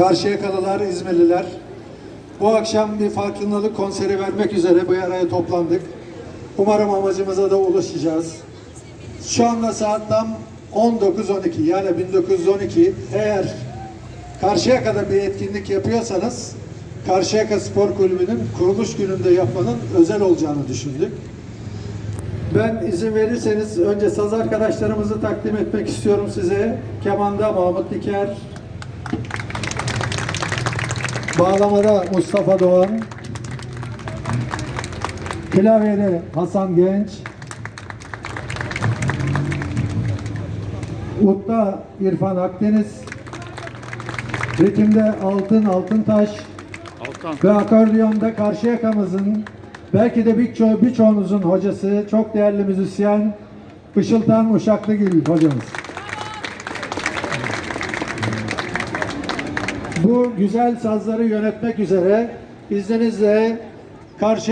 Karşıyakalılar, İzmirliler. Bu akşam bir farkındalık konseri vermek üzere bu araya toplandık. Umarım amacımıza da ulaşacağız. Şu anda saat tam 19.12 yani 1912. Eğer Karşıyaka'da bir etkinlik yapıyorsanız Karşıyaka Spor Kulübü'nün kuruluş gününde yapmanın özel olacağını düşündük. Ben izin verirseniz önce saz arkadaşlarımızı takdim etmek istiyorum size. Kemanda Mahmut Diker, Bağlamada Mustafa Doğan, Klavyede Hasan Genç, Ut'ta İrfan Akdeniz, ritimde Altın Altıntaş Altan. ve akordiyonda Karşıyaka'mızın belki de birço birçoğunuzun hocası, çok değerli müzisyen Işıltan Uşaklıgil hocamız. Bu güzel sazları yönetmek üzere izninizle Karşıyaka